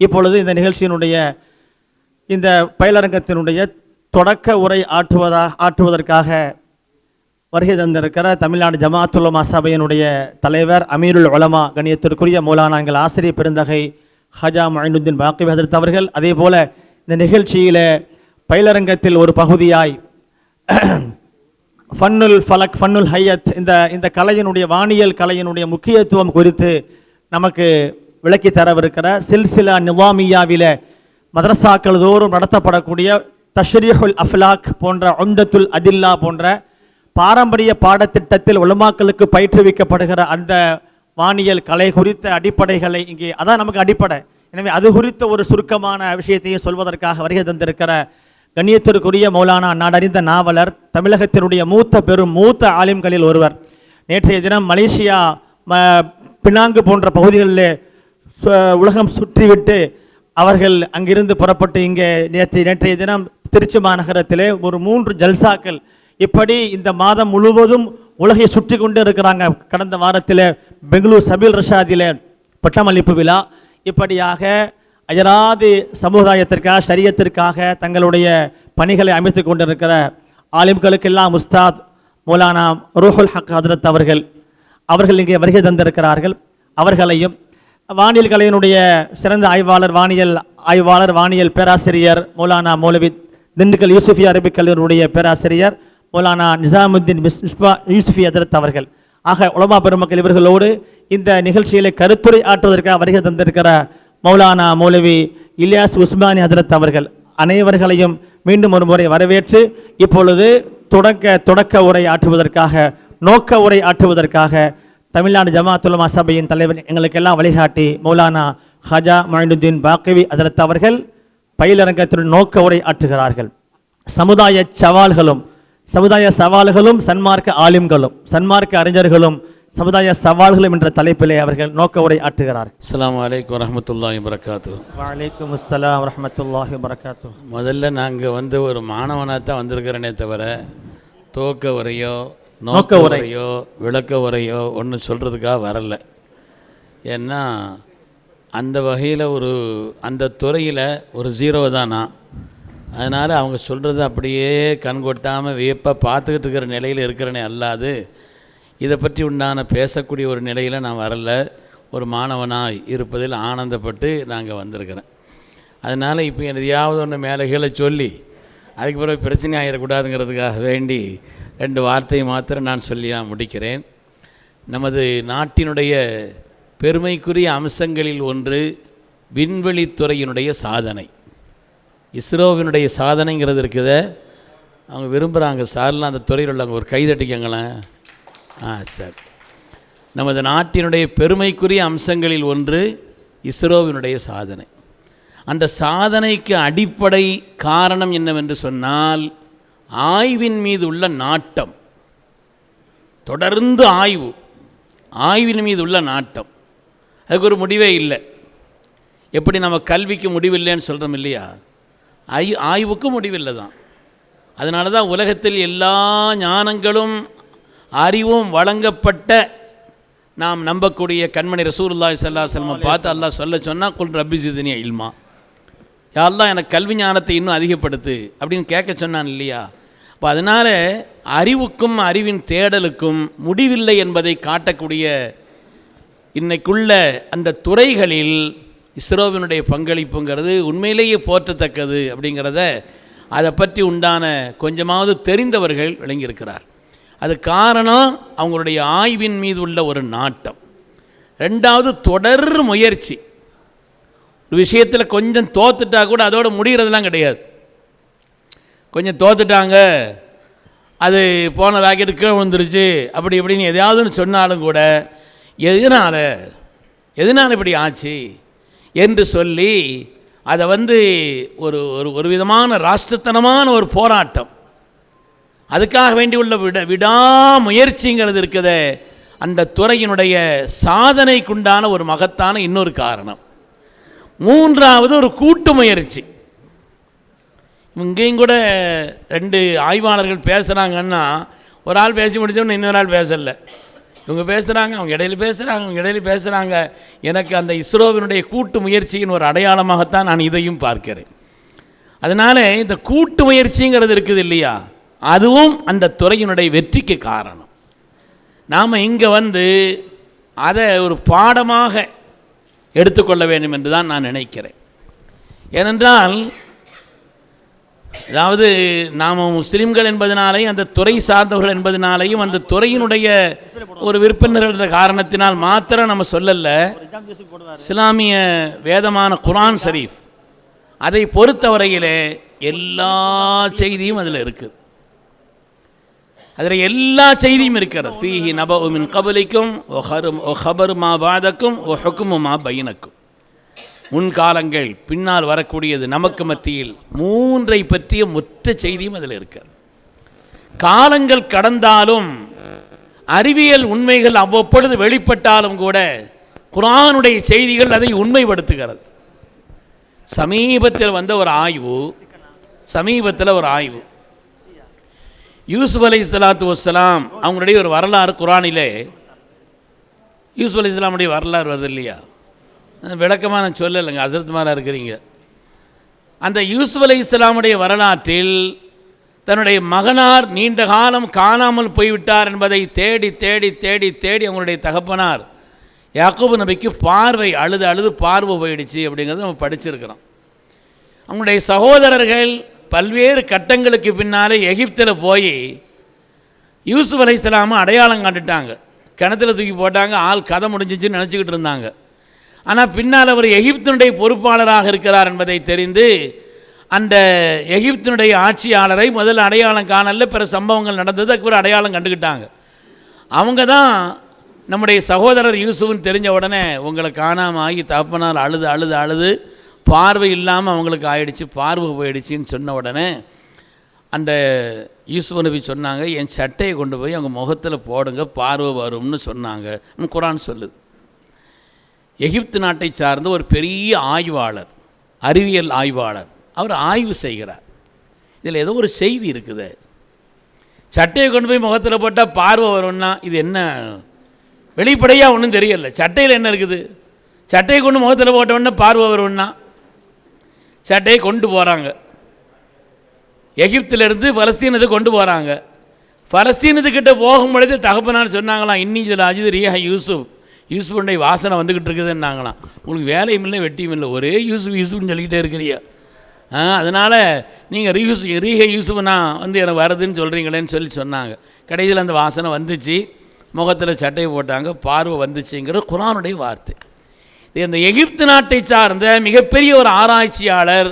இப்பொழுது இந்த நிகழ்ச்சியினுடைய இந்த பயிலரங்கத்தினுடைய தொடக்க உரை ஆற்றுவதா ஆற்றுவதற்காக வருகை தந்திருக்கிற தமிழ்நாடு ஜமாத்துலமா சபையினுடைய தலைவர் அமீருல் உலமா கணியத்திற்குரிய மூலான எங்கள் ஆசிரியர் பெருந்தகை ஹஜா மொயினுদ্দিন பாக்கிப் ஹதரத் அவர்கள். அதே போல் இந்த நிகழ்ச்சியில் பயிலரங்கத்தில் ஒரு பகுதியாய் ஃபன்னுல் ஃபலக் ஃபன்னுல் ஹையத் இந்த இந்த கலையினுடைய வானியல் கலையினுடைய முக்கியத்துவம் குறித்து நமக்கு விளக்கி தரவிருக்கிற சில்சிலா நிவாமியாவில் மதரசாக்கள் தோறும் நடத்தப்படக்கூடிய தஷ்ரீஹுல் அஃப்லாக் போன்ற உம்தத்துல் அதில்லா போன்ற பாரம்பரிய பாடத்திட்டத்தில் உலமாக்களுக்கு பயிற்றுவிக்கப்படுகிற அந்த வானியல் கலை குறித்த அடிப்படைகளை இங்கே அதான் நமக்கு அடிப்படை. எனவே அது குறித்த ஒரு சுருக்கமான விஷயத்தையும் சொல்வதற்காக வருகை தந்திருக்கிற கண்ணியத்திற்குரிய மௌலானா நாடறிந்த நாவலர் தமிழகத்தினுடைய மூத்த பெரும் மூத்த ஆலிம்களில் ஒருவர். நேற்றைய தினம் மலேசியா ம பினாங்கு போன்ற பகுதிகளில் உலகம் சுற்றிவிட்டு அவர்கள் அங்கிருந்து புறப்பட்டு இங்கே நேற்று நேற்றைய தினம் திருச்சி மாநகரத்திலே ஒரு மூன்று ஜல்சாக்கள். இப்படி இந்த மாதம் முழுவதும் உலகை சுற்றி கொண்டு இருக்கிறாங்க. கடந்த வாரத்தில் பெங்களூர் சபீல் ரஷாதிலே பட்டமளிப்பு விழா. இப்படியாக அயராது சமுதாயத்திற்காக சரியத்திற்காக தங்களுடைய பணிகளை அமைத்து கொண்டிருக்கிற ஆலிம்களுக்கெல்லாம் உஸ்தாத் மௌலானா ரூஹுல் ஹக் ஹதரத் அவர்கள் அவர்கள் இங்கே வருகை தந்திருக்கிறார்கள். அவர்களையும் வானியல் கலையினுடைய சிறந்த ஆய்வாளர் வானியல் ஆய்வாளர் வானியல் பேராசிரியர் மௌலானா மௌலவி திண்டுக்கல் யூசுஃபி அரபிக் கல்லூரியுடைய பேராசிரியர் மௌலானா நிசாமுத்தீன் மிஸ் மிஸ்பா யூசுஃபி ஹதரத் அவர்கள். ஆக உலமா பெருமக்கள் இவர்களோடு இந்த நிகழ்ச்சியிலே கருத்துரை ஆற்றுவதற்காக வருகை தந்திருக்கிற மௌலானா மௌலவி இலியாஸ் உஸ்மானி ஹதரத் அவர்கள் அனைவர்களையும் மீண்டும் ஒரு முறை வரவேற்று இப்பொழுது தொடக்க தொடக்க உரை ஆற்றுவதற்காக நோக்க உரை ஆற்றுவதற்காக தமிழ்நாடு ஜமாத்துலமா சபையின் தலைவர் எங்களுக்கெல்லாம் வழிகாட்டி மௌலானா ஹஜா மொயினுddin பாக்கவி ஹதரத் அவர்கள் பயிலரங்கத்தின் நோக்க உரை ஆற்றுகிறார்கள். சமுதாய சவால்களும் சமுதாய சவால்களும் சன்மார்க்க ஆலிம்களும் சன்மார்க்க அறிஞர்களும் சமுதாய சவால்களும் என்ற தலைப்பிலே அவர்கள் நோக்க உரை ஆற்றுகிறார் அஸ்ஸலாமு அலைக்கும் வரஹ்மத்துல்லாஹி வரகாத்து வலைக்கும் அஸ்ஸலாம் வரஹ்மத்துல்லாஹி வரகாத்து முதல்ல நாங்கள் வந்து ஒரு மாணவனாக தான் வந்திருக்கிறேனே தவிர துவக்க உரையோ நோக்க உரையோ விளக்க உரையோ ஒன்று சொல்கிறதுக்காக வரல. ஏன்னா அந்த வகையில் ஒரு அந்த துறையில் ஒரு ஜீரோ தான்? நான் அதனால் அவங்க சொல்கிறது அப்படியே கண்கொட்டாமல் வியப்பாக பார்த்துக்கிட்டு இருக்கிற நிலையில் இருக்கிறனே அல்லாது இதை பற்றி உண்டான பேசக்கூடிய ஒரு நிலையில் நான் வரல. ஒரு மாணவனாய் இருப்பதில் ஆனந்தப்பட்டு நாங்கள் வந்திருக்கிறேன். அதனால் இப்போ எதையாவது ஒன்று மேலே கீழே சொல்லி அதுக்கு பிறகு பிரச்சனை ஆகிடக்கூடாதுங்கிறதுக்காக வேண்டி ரெண்டு வார்த்தையை மாத்திரம் நான் சொல்லி நான் முடிக்கிறேன். நமது நாட்டினுடைய பெருமைக்குரிய அம்சங்களில் ஒன்று விண்வெளித்துறையினுடைய சாதனை. இஸ்ரோவினுடைய சாதனைங்கிறது இருக்குத. அவங்க விரும்புகிறாங்க சார்லாம் அந்த துறையில் உள்ளவங்க ஒரு கைதட்டிக்கங்களேன் ஆ சரி. நமது நாட்டினுடைய பெருமைக்குரிய அம்சங்களில் ஒன்று இஸ்ரோவினுடைய சாதனை. அந்த சாதனைக்கு அடிப்படை காரணம் என்னவென்று சொன்னால் ஆய்வின் மீது உள்ள நாட்டம். தொடர்ந்து ஆய்வு. ஆய்வின் மீது உள்ள நாட்டம். அதுக்கு ஒரு முடிவே இல்லை. எப்படி நம்ம கல்விக்கு முடிவில்லைன்னு சொல்கிறோம் இல்லையா? ஆய் ஆய்வுக்கும் முடிவில்லை தான். அதனால தான் உலகத்தில் எல்லா ஞானங்களும் அறிவும் வழங்கப்பட்ட நாம் நம்பக்கூடிய கண்மணி ரசூலுல்லாஹி சல்லா அலைஹி பார்த்து அல்லா சொல்ல சொன்னால் குல் ரப்பி ஜித்னி இல்மா. யாரெல்லாம் எனக்கு கல்வி ஞானத்தை இன்னும் அதிகப்படுத்து அப்படின்னு கேட்க சொன்னான் இல்லையா? அப்போ அதனால் அறிவுக்கும் அறிவின் தேடலுக்கும் முடிவில்லை என்பதை காட்டக்கூடிய இன்னைக்குள்ள அந்த துறைகளில் இஸ்ரோவினுடைய பங்களிப்புங்கிறது உண்மையிலேயே போற்றத்தக்கது அப்படிங்கிறத அதை பற்றி உண்டான கொஞ்சமாவது தெரிந்தவர்கள் விளங்கியிருக்கிறார். அது காரணம் அவங்களுடைய ஆய்வின் மீது உள்ள ஒரு நாட்டம். ரெண்டாவது தொடர் முயற்சி. ஒரு விஷயத்தில் கொஞ்சம் தோத்துட்டா கூட அதோடு முடிகிறதுலாம் கிடையாது. கொஞ்சம் தோத்துட்டாங்க. அது போன ராக்கெட்டு கீழே விழுந்துருச்சு. அப்படி இப்படின்னு எதையாவது ஒன்று சொன்னாலும் கூட எதனால்? எதனால் இப்படி ஆச்சு? என்று சொல்லி அதை வந்து ஒரு ஒரு ஒரு விதமான ராஷ்டிரத்தனமான ஒரு போராட்டம். அதுக்காக வேண்டி உள்ள விட விடாமுயற்சிங்கிறது இருக்குதே. அந்த துறையினுடைய சாதனைக்குண்டான ஒரு மகத்தான இன்னொரு காரணம். மூன்றாவது ஒரு கூட்டு முயற்சி. இங்கேயும் கூட ரெண்டு ஆய்வாளர்கள் பேசுகிறாங்கன்னா ஒரு ஆள் பேசி முடிச்சோன்னு இன்னொரு ஆள் பேசலை. இவங்க பேசுகிறாங்க அவங்க இடையில பேசுகிறாங்க அவங்க இடையில பேசுகிறாங்க எனக்கு அந்த இஸ்ரோவினுடைய கூட்டு முயற்சியின் ஒரு அடையாளமாகத்தான் நான் இதையும் பார்க்கிறேன். அதனால் இந்த கூட்டு முயற்சிங்கிறது இருக்குது இல்லையா? அதுவும் அந்த துறையினுடைய வெற்றிக்கு காரணம். நாம் இங்கே வந்து அதை ஒரு பாடமாக எடுத்துக்கொள்ள வேண்டும் என்று தான் நான் நினைக்கிறேன். ஏனென்றால் அதாவது நாம் முஸ்லீம்கள் என்பதனாலேயும் அந்த துறை சார்ந்தவர்கள் என்பதனாலேயும் அந்த துறையினுடைய ஒரு விற்பனர்கள் என்ற காரணத்தினால் மாத்திரம் நம்ம சொல்லல. இஸ்லாமிய வேதமான குரான் ஷரீஃப். அதை பொறுத்தவரையிலே எல்லா செய்தியும் அதில் இருக்குது அதில் எல்லா செய்தியும் இருக்கிறது. ஃபீஹி நபஉ கபலிக்கும் ஒ ஹரும் ஒ ஹபரு மா பாதக்கும் ஒ ஹொக்குமுமா பைனக்கும் முன்காலங்கள் பின்னால் வரக்கூடியது நமக்கு மத்தியில் மூன்றை பற்றிய மொத்த செய்தியும் அதில் இருக்கிறது காலங்கள் கடந்தாலும் அறிவியல் உண்மைகள் அவ்வப்பொழுது வெளிப்பட்டாலும் கூட குரானுடைய செய்திகள் அதை உண்மைப்படுத்துகிறது. சமீபத்தில் வந்த ஒரு ஆய்வு சமீபத்தில் ஒரு ஆய்வு. யூசுப் அலி சலாத்து வசலாம் அவங்களுடைய ஒரு வரலாறு குரானிலே. யூசுப் அலி இஸ்லாமுடைய வரலாறு வருது இல்லையா? விளக்கமாக நான் சொல்லலைங்க அசரத்மாராக இருக்கிறீங்க. அந்த யூசுப் அலி இஸ்லாமுடைய வரலாற்றில் தன்னுடைய மகனார் நீண்ட காலம் காணாமல் போய்விட்டார் என்பதை தேடி தேடி தேடி தேடி அவங்களுடைய தகப்பனார் யாக்கூபு நபிக்கு பார்வை அழுது அழுது பார்வை போயிடுச்சு அப்படிங்கிறது நம்ம படிச்சிருக்கிறோம். அவங்களுடைய சகோதரர்கள் பல்வேறு கட்டங்களுக்கு பின்னாலே எகிப்தில் போய் யூசுப் அலைஹிஸ்ஸலாமை அடையாளம் கண்டுட்டாங்க கிணத்துல தூக்கி போட்டாங்க ஆள் கதை முடிஞ்சிச்சுன்னு நினச்சிக்கிட்டு இருந்தாங்க. ஆனால் பின்னால் அவர் எகிப்தினுடைய பொறுப்பாளராக இருக்கிறார் என்பதை தெரிந்து அந்த எகிப்தினுடைய ஆட்சியாளரை முதல்ல அடையாளம் காணல பிற சம்பவங்கள் நடந்தது அதுக்கு அடையாளம் கண்டுக்கிட்டாங்க அவங்க தான் நம்முடைய சகோதரர் யூசுஃப்னு தெரிஞ்ச உடனே உங்களை காணாமல் ஆகி தகப்பனார் அழுது அழுது அழுது பார்வை இல்லாமல் அவங்களுக்கு ஆயிடுச்சு பார்வை போயிடுச்சின்னு சொன்ன உடனே அந்த யூசுஃப் நபி சொன்னாங்க என் சட்டையை கொண்டு போய் அவங்க முகத்தில் போடுங்க பார்வை வரும்னு சொன்னாங்க. குரான் சொல்லுது. எகிப்து நாட்டை சார்ந்த ஒரு பெரிய ஆய்வாளர் அறிவியல் ஆய்வாளர். அவர் ஆய்வு செய்கிறார். இதில் ஏதோ ஒரு செய்தி இருக்குது. சட்டையை கொண்டு போய் முகத்தில் போட்டால் பார்வை வரும்னா இது என்ன? வெளிப்படையாக ஒன்றும் தெரியல. சட்டையில் என்ன இருக்குது? சட்டையை கொண்டு முகத்தில் போட்ட பார்வை வரும்னா சட்டையை கொண்டு போகிறாங்க எகிப்திலேருந்து பலஸ்தீனத்தை கொண்டு போகிறாங்க பலஸ்தீனத்துக்கிட்ட போகும் பொழுது தகப்பனார் சொன்னாங்களாம் இன்னிஜில் அஜித் ரியா யூசுப். யூசுஃபுடைய வாசனை வந்துக்கிட்டு இருக்குதுன்னாங்களாம். உங்களுக்கு வேலையும் இல்லை வெட்டியும் இல்லை. ஒரே யூசுப் யூசுப்னு சொல்லிக்கிட்டே இருக்கிறியா ஆ அதனால் நீங்கள் ரீயூஸ் ரீஹ யூசுஃப்னா வந்து எனக்கு வருதுன்னு சொல்கிறீங்களேன்னு சொல்லி சொன்னாங்க. கடைசியில் அந்த வாசனை வந்துச்சு. முகத்தில் சட்டையை போட்டாங்க. பார்வை வந்துச்சுங்கிற குரானுடைய வார்த்தை. இது அந்த எகிப்து நாட்டை சார்ந்த மிகப்பெரிய ஒரு ஆராய்ச்சியாளர்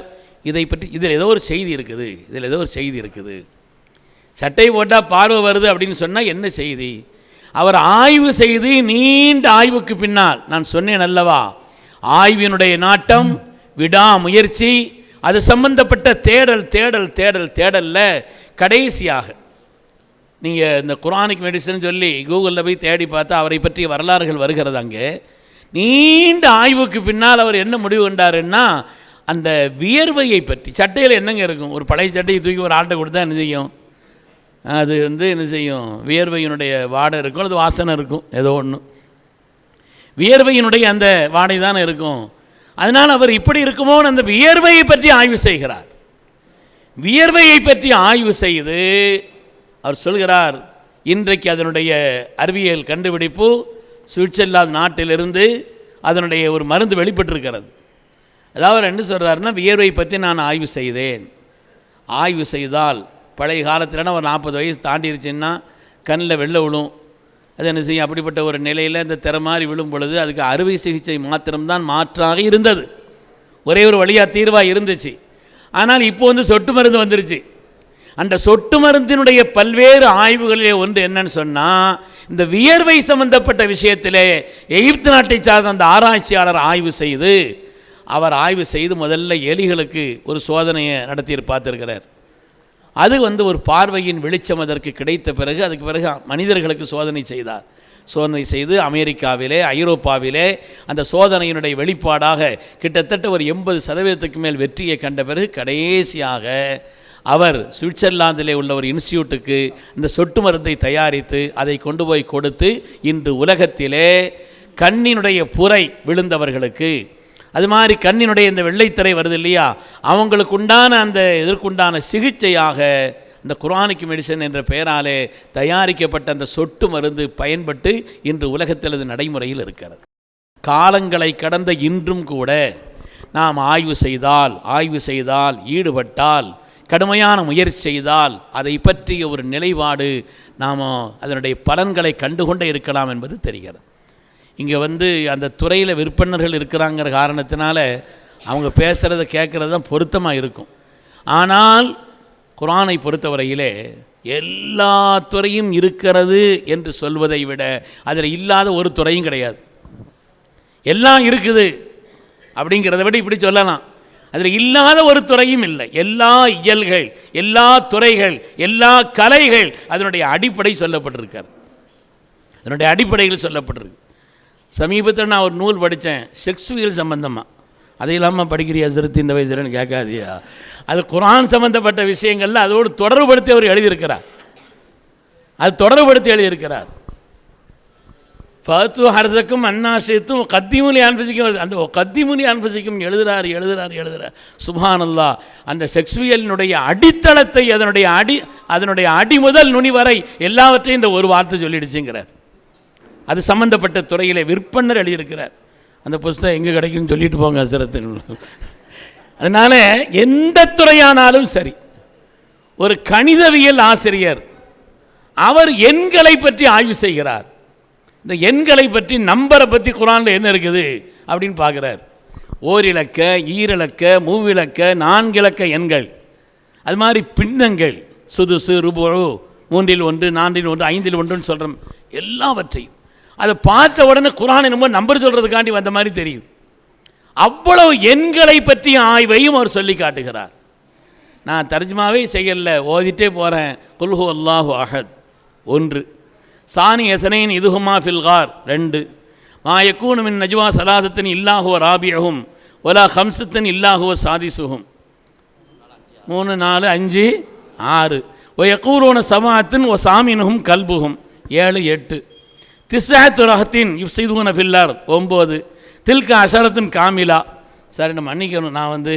இதை பற்றி இதில் ஏதோ ஒரு செய்தி இருக்குது. இதில் ஏதோ ஒரு செய்தி இருக்குது. சட்டை போட்டால் பார்வை வருது அப்படின்னு சொன்னால் என்ன செய்தி? அவர் ஆய்வு செய்து நீண்ட ஆய்வுக்கு பின்னால் நான் சொன்னேன் அல்லவா ஆய்வினுடைய நாட்டம் விடாமுயற்சி அது சம்பந்தப்பட்ட தேடல் தேடல் தேடல் தேடலில் கடைசியாக. நீங்கள் இந்த குரானிக் மெடிசன் சொல்லி கூகுளில் போய் தேடி பார்த்தா அவரை பற்றிய வரலாறுகள் வருகிறது அங்கே. நீண்ட ஆய்வுக்கு பின்னால் அவர் என்ன முடிவு கொண்டாருன்னா அந்த வியர்வையை பற்றி சட்டையில் என்னங்க இருக்கும்? ஒரு பழைய சட்டையை தூக்கி ஒரு ஆட்டை கொடுத்தா என்ன செய்யும்? அது வந்து என்ன செய்யும்? வியர்வையினுடைய வாடை இருக்கும் அல்லது வாசனை இருக்கும் ஏதோ ஒன்று வியர்வையினுடைய அந்த வாடை தானே இருக்கும். அதனால் அவர் இப்படி இருக்குமோன்னு அந்த வியர்வையை பற்றி ஆய்வு செய்கிறார். வியர்வையை பற்றி ஆய்வு செய்து அவர் சொல்கிறார் இன்றைக்கு அதனுடைய அறிவியல் கண்டுபிடிப்பு சுவிட்சர்லாந்து நாட்டிலிருந்து அதனுடைய ஒரு மருந்து வெளிப்பட்டிருக்கிறது. அதாவது அவர் என்ன சொல்கிறாருன்னா வியர்வை பற்றி நான் ஆய்வு செய்தேன். ஆய்வு செய்தால் பழைய காலத்துலனா ஒரு நாற்பது வயசு தாண்டிருச்சுன்னா கண்ணில் வெள்ளை விழும். அது என்ன செய்யும்? அப்படிப்பட்ட ஒரு நிலையில் இந்த திறமாறி விழும் பொழுது அதுக்கு அறுவை சிகிச்சை மாத்திரம்தான் மாற்றாக இருந்தது. ஒரே ஒரு வழியாக தீர்வாக இருந்துச்சு. ஆனால் இப்போ வந்து சொட்டு மருந்து வந்துருச்சு. அந்த சொட்டு மருந்தினுடைய பல்வேறு ஆய்வுகளிலே ஒன்று என்னன்னு சொன்னால் இந்த வியர்வை சம்பந்தப்பட்ட விஷயத்திலே எகிப்து நாட்டை சார்ந்த அந்த ஆராய்ச்சியாளர் ஆய்வு செய்து அவர் ஆய்வு செய்து முதல்ல எலிகளுக்கு ஒரு சோதனையை நடத்தி பார்த்துருக்கிறார். அது வந்து ஒரு பார்வையின் வெளிச்சம் அதற்கு கிடைத்த பிறகு அதுக்கு பிறகு மனிதர்களுக்கு சோதனை செய்தார். சோதனை செய்து அமெரிக்காவிலே ஐரோப்பாவிலே அந்த சோதனையினுடைய வெளிப்பாடாக கிட்டத்தட்ட ஒரு எண்பது சதவீதத்துக்கு மேல் வெற்றியை கண்ட பிறகு கடைசியாக அவர் சுவிட்சர்லாந்திலே உள்ள ஒரு இன்ஸ்டியூட்டுக்கு இந்த சொட்டு மருந்தை தயாரித்து அதை கொண்டு போய் கொடுத்து இன்று உலகத்திலே கண்ணினுடைய புரை விழுந்தவர்களுக்கு அது மாதிரி கண்ணினுடைய இந்த வெள்ளைத்திரை வருது இல்லையா? அவங்களுக்கு உண்டான அந்த இதற்குண்டான சிகிச்சையாக இந்த குரானிக் மெடிசன் என்ற பெயராலே தயாரிக்கப்பட்ட அந்த சொட்டு மருந்து பயன்பட்டு இன்று உலகத்தில் அது நடைமுறையில் இருக்கிறது. காலங்களை கடந்த இன்றும் கூட நாம் ஆய்வு செய்தால் ஆய்வு செய்தால் ஈடுபட்டால் கடுமையான முயற்சி செய்தால் அதை பற்றிய ஒரு நிலைப்பாடு நாம் அதனுடைய பலன்களை கண்டுகொண்டே இருக்கலாம் என்பது தெரிகிறது. இங்கே வந்து அந்த துறையில் விற்பனர்கள் இருக்கிறாங்கிற காரணத்தினால அவங்க பேசுகிறத கேட்குறது தான் பொருத்தமாக இருக்கும். ஆனால் குரானை பொறுத்தவரையிலே எல்லா துறையும் இருக்கிறது என்று சொல்வதை விட அதில் இல்லாத ஒரு துறையும் கிடையாது. எல்லாம் இருக்குது அப்படிங்கிறத விட இப்படி சொல்லலாம். அதில் இல்லாத ஒரு துறையும் இல்லை. எல்லா இயல்கள் எல்லா துறைகள் எல்லா கலைகள் அதனுடைய அடிப்படை சொல்லப்பட்டிருக்கார். அதனுடைய அடிப்படைகள் சொல்லப்பட்டிருக்கு. சமீபத்தில் நான் ஒரு நூல் படித்தேன் செக்ஸ்வியல் சம்பந்தமாக அது இல்லாமல் படிக்கிறியா சிறுத்தி இந்த வயசுலன்னு கேட்காதியா? அது குரான் சம்மந்தப்பட்ட விஷயங்களில் அதோடு தொடர்புபடுத்தி அவர் எழுதியிருக்கிறார். அது தொடர்புபடுத்தி எழுதியிருக்கிறார். பத்து ஹரதக்கும் அன்னாசித்தும் கத்திமுனி அன்பசிக்கும் அந்த கத்திமுனி அன்பசிக்கும் எழுதுறார் எழுதுகிறார் எழுதுறார். சுபானல்லா அந்த செக்ஸ்வியலினுடைய அடித்தளத்தை அதனுடைய அடி அதனுடைய அடி முதல் நுனி வரை எல்லாவற்றையும் இந்த ஒரு வார்த்தை சொல்லிடுச்சுங்கிறார். அது சம்மந்தப்பட்ட துறையில் விற்பனர் எழுதியிருக்கிறார். அந்த புஸ்தகம் எங்கே கிடைக்குன்னு சொல்லிட்டு போங்க அசரத்தில் அதனால் எந்த துறையானாலும் சரி ஒரு கணிதவியல் ஆசிரியர் அவர் எண்களை பற்றி ஆய்வு செய்கிறார். இந்த எண்களை பற்றி நம்பரை பற்றி குரானில் என்ன இருக்குது அப்படின்னு பார்க்குறார். ஓரிலக்க ஈரிலக்க மூவிலக்க நான்கிலக்க எண்கள். அது மாதிரி பின்னங்கள் சுதுசு ருபு மூன்றில் ஒன்று நான்கில் ஒன்று ஐந்தில் ஒன்றுன்னு சொல்கிறோம் எல்லாவற்றையும். அதை பார்த்த உடனே குரான் என்னமோ நம்பர் சொல்கிறதுக்காண்டி வந்த மாதிரி தெரியுது. அவ்வளவு எண்களை பற்றிய ஆய்வையும் அவர் சொல்லி காட்டுகிறார். நான் தர்ஜுமாவே செய்யல ஓதிட்டே போகிறேன் குல்ஹு அல்லாஹு அஹத். ஒன்று. சானி எசனைன் இதுஹுமா ஃபில்கார் ரெண்டு. மா யக்கூனு மின் நஜ்வா சலாசத்தின் இல்லாஹுவ ராபியகும் ஒலா ஹம்சத்தின் இல்லாஹுவ சாதிசுகும் மூணு நாலு அஞ்சு ஆறு. ஓ யக்கூரோன சமாத்தின் ஓ சாமினுகும் கல்புகும் ஏழு எட்டு. திசாத்து ரகத்தின் இவ் செய்துகுன ஃபில்லார். ஒம்பது. தில்க அசரத்தின் காமிலா. சரி நம்ம மன்னிக்கணும். நான் வந்து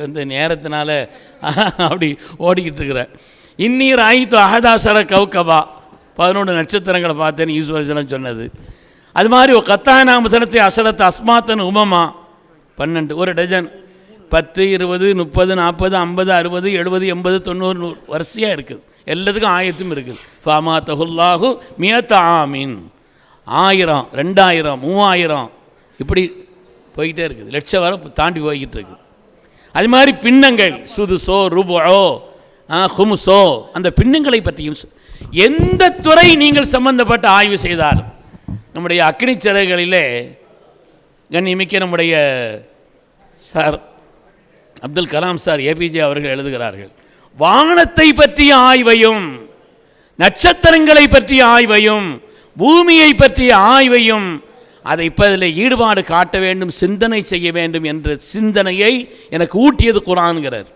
வந்து நேரத்தினால அப்படி ஓடிக்கிட்டு இருக்கிறேன். இன்னீர் ஆயித்து அகதாசர கௌகபா. பதினொன்று நட்சத்திரங்களை பார்த்தேன்னு ஈஸ்வரசனம் சொன்னது. அது மாதிரி ஒரு கத்தானாமசனத்தை அசரத்து அஸ்மாத்தன் உமமா. பன்னெண்டு. ஒரு டஜன். பத்து இருபது முப்பது நாற்பது ஐம்பது அறுபது எழுபது எண்பது தொண்ணூறு நூறு. வரிசையாக இருக்குது. எல்லாத்துக்கும் ஆயத்தும் இருக்குது. ஃபாமா தகுல்லாஹு மியத்த ஆமீன். ஆயிரம் ரெண்டாயிரம் மூவாயிரம். இப்படி போய்கிட்டே இருக்குது. லட்சம் வர தாண்டி போய்கிட்டு இருக்குது அது மாதிரி பின்னங்கள் சுதுசோ ரூபோ ஹுமுசோ அந்த பின்னங்களை பற்றியும் எந்த துறை நீங்கள் சம்பந்தப்பட்ட ஆய்வு செய்தாலும் நம்முடைய அக்னி சிறைகளிலே கண்ணியமிக்க நம்முடைய sir Abdul Kalam sir APJ அவர்கள் எழுதுகிறார்கள் வானத்தை பற்றிய ஆய்வையும் நட்சத்திரங்களை பற்றிய ஆய்வையும் பூமியை பற்றிய ஆய்வையும் அதை இப்போ அதில் ஈடுபாடு காட்ட வேண்டும் சிந்தனை செய்ய வேண்டும் என்ற சிந்தனையை எனக்கு ஊட்டியது குரான்கிறார்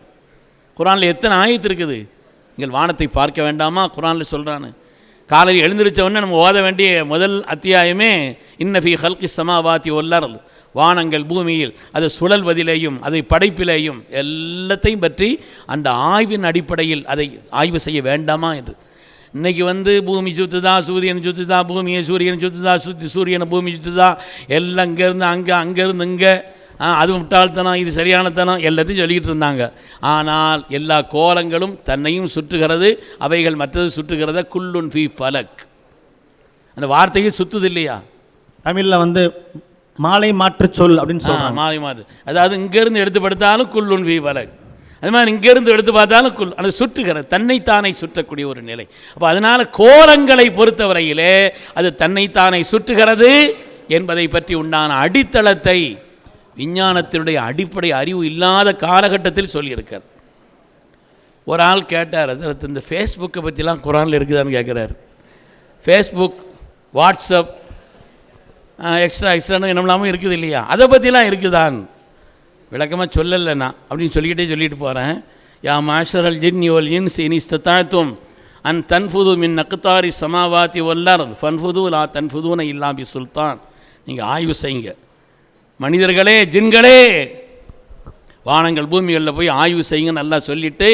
குரானில் எத்தனை ஆயத்து இருக்குது? நீங்கள் வானத்தை பார்க்க வேண்டாமா? குரானில் சொல்கிறான்னு காலையில் எழுந்திருச்சவொடனே நம்ம ஓத வேண்டிய முதல் அத்தியாயமே இன்னஃபி ஹல்கி சமாவாத்தி உள்ளார் வானங்கள் பூமியில் அது சுழல்வதிலேயும் அதை படைப்பிலேயும் எல்லாத்தையும் பற்றி அந்த ஆய்வின் அடிப்படையில் அதை ஆய்வு செய்ய வேண்டாமா என்று. இன்னைக்கு வந்து பூமி சுற்றுதா சூரியன் சுற்றுதா பூமியை சூரியன் சுற்றுதா சுற்றி சூரியனை பூமி சுற்றுதா எல்லாம் இங்கேருந்து அங்கே அங்கேருந்து இங்கே. அது முட்டாள்தனம் இது சரியானத்தனம் எல்லாத்தையும் சொல்லிக்கிட்டு இருந்தாங்க. ஆனால் எல்லா கோலங்களும் தன்னையும் சுற்றுகிறது அவைகள் மற்றது சுற்றுகிறத குல்லுன் ஃபி ஃபலக். அந்த வார்த்தையை சுற்றுது இல்லையா? தமிழில் வந்து மாலை மாற்றுச் சொல் அப்படின்னு ஆ, சொல்றாங்க. மாறி மாறி அதாவது இங்கேருந்து எடுத்து படுத்தாலும் குல்லுன் ஃபி ஃபலக். அது மாதிரி இங்கேருந்து எடுத்து பார்த்தாலும் அது சுற்றுகிற தன்னைத்தானே சுற்றக்கூடிய ஒரு நிலை. அப்போ அதனால் கோலங்களை பொறுத்தவரையிலே அது தன்னைத்தானே சுற்றுகிறது என்பதை பற்றி உண்டான அடித்தளத்தை விஞ்ஞானத்தினுடைய அடிப்படை அறிவு இல்லாத காலகட்டத்தில் சொல்லியிருக்கார். ஒரு ஆள் கேட்டார் அதில் இந்த ஃபேஸ்புக்கை பற்றிலாம் குரானில் இருக்குதான்னு கேட்குறாரு. ஃபேஸ்புக் வாட்ஸ்அப் எக்ஸ்ட்ரா எக்ஸ்ட்ரா என்னமில்லாமல் இருக்குது இல்லையா? அதை பற்றிலாம் இருக்குதான் விளக்கமாக சொல்லலை நான் அப்படின்னு சொல்லிக்கிட்டே சொல்லிட்டு போகிறேன் யா மாஷரல் ஜின் ஒல் இன்ஸ் இனி ஸ்தத்தாத்தும் அன் தன்ஃபுது மின் நக்குத்தாரி சமாவாத்தி ஒல்லார் ஃபன்ஃபுது லா தன்ஃபுதுன இல்லா பி சுல்தான். நீங்கள் ஆய்வு செய்யுங்க. மனிதர்களே ஜின்களே! வானங்கள் பூமிகளில் போய் ஆய்வு செய்யுங்க நல்லா சொல்லிட்டு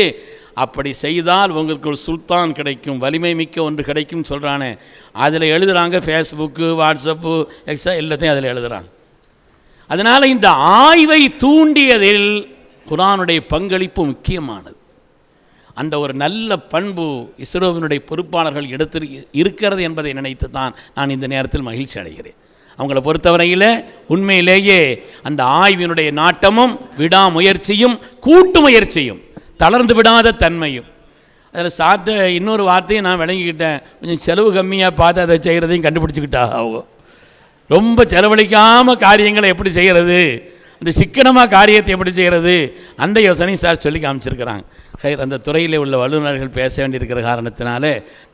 அப்படி செய்தால் உங்களுக்கு ஒரு சுல்தான் கிடைக்கும் வலிமை மிக்க ஒன்று கிடைக்கும்னு சொல்கிறானே அதில் எழுதுகிறாங்க ஃபேஸ்புக்கு வாட்ஸ்அப்பு எக்ஸா எல்லாத்தையும் அதில் எழுதுகிறாங்க அதனால் இந்த ஆய்வை தூண்டியதில் குரானுடைய பங்களிப்பு முக்கியமானது. அந்த ஒரு நல்ல பண்பு இஸ்ரோவினுடைய பொறுப்பாளர்கள் எடுத்து இருக்கிறது என்பதை நினைத்து தான் நான் இந்த நேரத்தில் மகிழ்ச்சி அடைகிறேன். அவங்கள பொறுத்தவரையில் உண்மையிலேயே அந்த ஆய்வினுடைய நாட்டமும் விடாமுயற்சியும் கூட்டு முயற்சியும் தளர்ந்து விடாத தன்மையும். அதில் சாத்த இன்னொரு வார்த்தையை நான் விளங்கிக்கிட்டேன். கொஞ்சம் செலவு கம்மியாக பார்த்து அதை செய்கிறதையும் கண்டுபிடிச்சிக்கிட்டா ஆகும் ரொம்ப செலவழிக்காமல் காரியங்களை எப்படி செய்கிறது அந்த சிக்கனமாக காரியத்தை எப்படி செய்கிறது அந்த யோசனை சார் சொல்லி காமிச்சிருக்கிறாங்க. ஹைர் அந்த துறையில் உள்ள வல்லுநர்கள் பேச வேண்டியிருக்கிற காரணத்தினால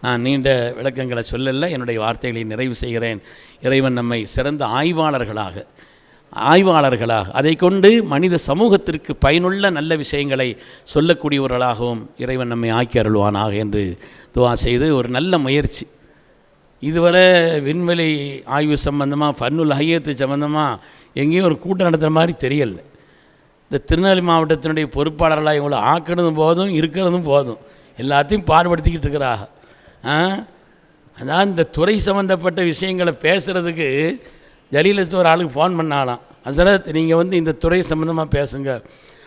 நான் நீண்ட விளக்கங்களை சொல்லல என்னுடைய வார்த்தைகளை நிறைவு செய்கிறேன். இறைவன் நம்மை சிறந்த ஆய்வாளர்களாக ஆய்வாளர்களாக அதை கொண்டு மனித சமூகத்திற்கு பயனுள்ள நல்ல விஷயங்களை சொல்லக்கூடியவர்களாகவும் இறைவன் நம்மை ஆக்கி அருள்வானாக என்று துவா செய்து ஒரு நல்ல முயற்சி இதுவரை விண்வெளி ஆய்வு சம்பந்தமாக ஃபன்னுல் ஹையத்து சம்மந்தமாக எங்கேயும் ஒரு கூட்டம் நடத்துகிற மாதிரி தெரியல. இந்த திருநெல்வேலி மாவட்டத்தினுடைய பொறுப்பாளர்களாக இவங்களை ஆக்கினதும் போதும் இருக்கிறதும் போதும். எல்லாத்தையும் பாடுபடுத்திக்கிட்டு இருக்கிறாங்க. அதான் இந்த துறை சம்மந்தப்பட்ட விஷயங்களை பேசுகிறதுக்கு ஜலீலத்து ஒரு ஆளுக்கு ஃபோன் பண்ணாலாம். அசரத் நீங்கள் வந்து இந்த துறை சம்மந்தமாக பேசுங்க.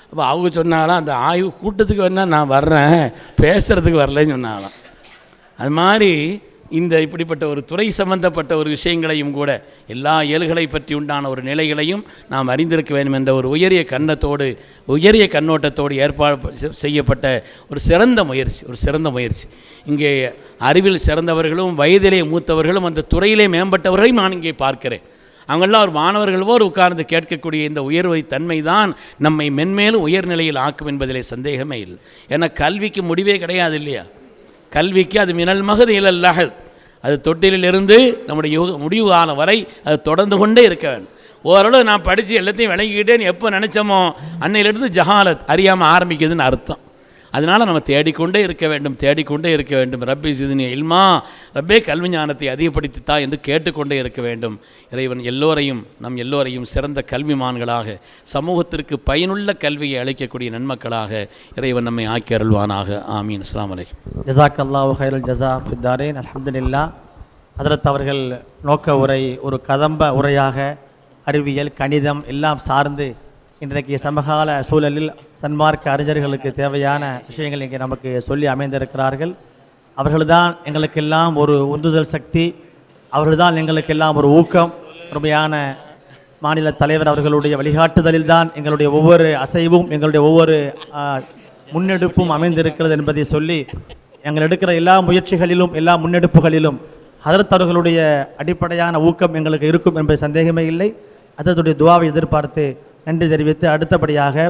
அப்போ அவங்க சொன்னாலாம் அந்த ஆய்வு கூட்டத்துக்கு வேணால் நான் வர்றேன் பேசுகிறதுக்கு வரலன்னு சொன்னாலாம். அது மாதிரி இந்த இப்படிப்பட்ட ஒரு துறை சம்பந்தப்பட்ட ஒரு விஷயங்களையும் கூட எல்லா இயல்களை பற்றி உண்டான ஒரு நிலைகளையும் நாம் அறிந்திருக்க வேண்டும் என்ற ஒரு உயரிய கண்ணத்தோடு உயரிய கண்ணோட்டத்தோடு ஏற்பாடு செய்யப்பட்ட ஒரு சிறந்த முயற்சி ஒரு சிறந்த முயற்சி. இங்கே அறிவில் சிறந்தவர்களும் வயதிலே மூத்தவர்களும் அந்த துறையிலே மேம்பட்டவர்களையும் நான் இங்கே பார்க்கிறேன். அவங்கெல்லாம் ஒரு மாணவர்கள் போர் உட்கார்ந்து கேட்கக்கூடிய இந்த உயர்வை தன்மை தான் நம்மை மென்மேலும் உயர்நிலையில் ஆக்கும் என்பதிலே சந்தேகமே இல்லை. ஏன்னா கல்விக்கு முடிவே கிடையாது இல்லையா? கல்விக்கு அது மினல் மகது இலல்லஹல் அது தொட்டிலிருந்து நம்முடைய யுக முடிவு ஆன வரை அது தொடர்ந்து கொண்டே இருக்க வேண்டும். ஓரளவு நான் படித்து எல்லாத்தையும் விளங்கிக்கிட்டேன்னு எப்போ நினச்சோமோ அன்னையிலிருந்து ஜஹாலத் அறியாமல் ஆரம்பிக்குதுன்னு அர்த்தம். அதனால் நம்ம தேடிக்கொண்டே இருக்க வேண்டும் தேடிக்கொண்டே இருக்க வேண்டும். ரப்பி சிதினி இல்மா ரப்பே கல்வி ஞானத்தை அதிகப்படுத்தித்தா என்று கேட்டுக்கொண்டே இருக்க வேண்டும். இறைவன் எல்லோரையும் நம் எல்லோரையும் சிறந்த கல்விமான்களாக சமூகத்திற்கு பயனுள்ள கல்வியை அளிக்கக்கூடிய நன்மக்களாக இறைவன் நம்மை ஆக்கி அருள்வானாக. ஆமீன். அஸ்லாம் அலை ஜசாக் அல்லாஹ் ஹைரல் ஜசா ஃபித்தாரேன். அலமதுல்லா ஹதரத் அவர்கள் நோக்க உரை ஒரு கதம்ப உரையாக அறிவியல் கணிதம் எல்லாம் சார்ந்து இன்றைக்கு சமகால சூழலில் சன்மார்க்க அறிஞர்களுக்கு தேவையான விஷயங்கள் இங்கே நமக்கு சொல்லி அமைந்திருக்கிறார்கள். அவர்கள்தான் எங்களுக்கெல்லாம் ஒரு உந்துதல் சக்தி அவர்கள்தான் எங்களுக்கெல்லாம் ஒரு ஊக்கம். உண்மையான மாநில தலைவர் அவர்களுடைய வழிகாட்டுதலில் தான் எங்களுடைய ஒவ்வொரு அசைவும் எங்களுடைய ஒவ்வொரு முன்னெடுப்பும் அமைந்திருக்கிறது என்பதை சொல்லி எங்கள் எடுக்கிற எல்லா முயற்சிகளிலும் எல்லா முன்னெடுப்புகளிலும் ஹதரத் அவர்களுடைய அடிப்படையான ஊக்கம் எங்களுக்கு இருக்கும் என்பது சந்தேகமே இல்லை. அதனுடைய துவாவை எதிர்பார்த்து நன்றி தெரிவித்து அடுத்தபடியாக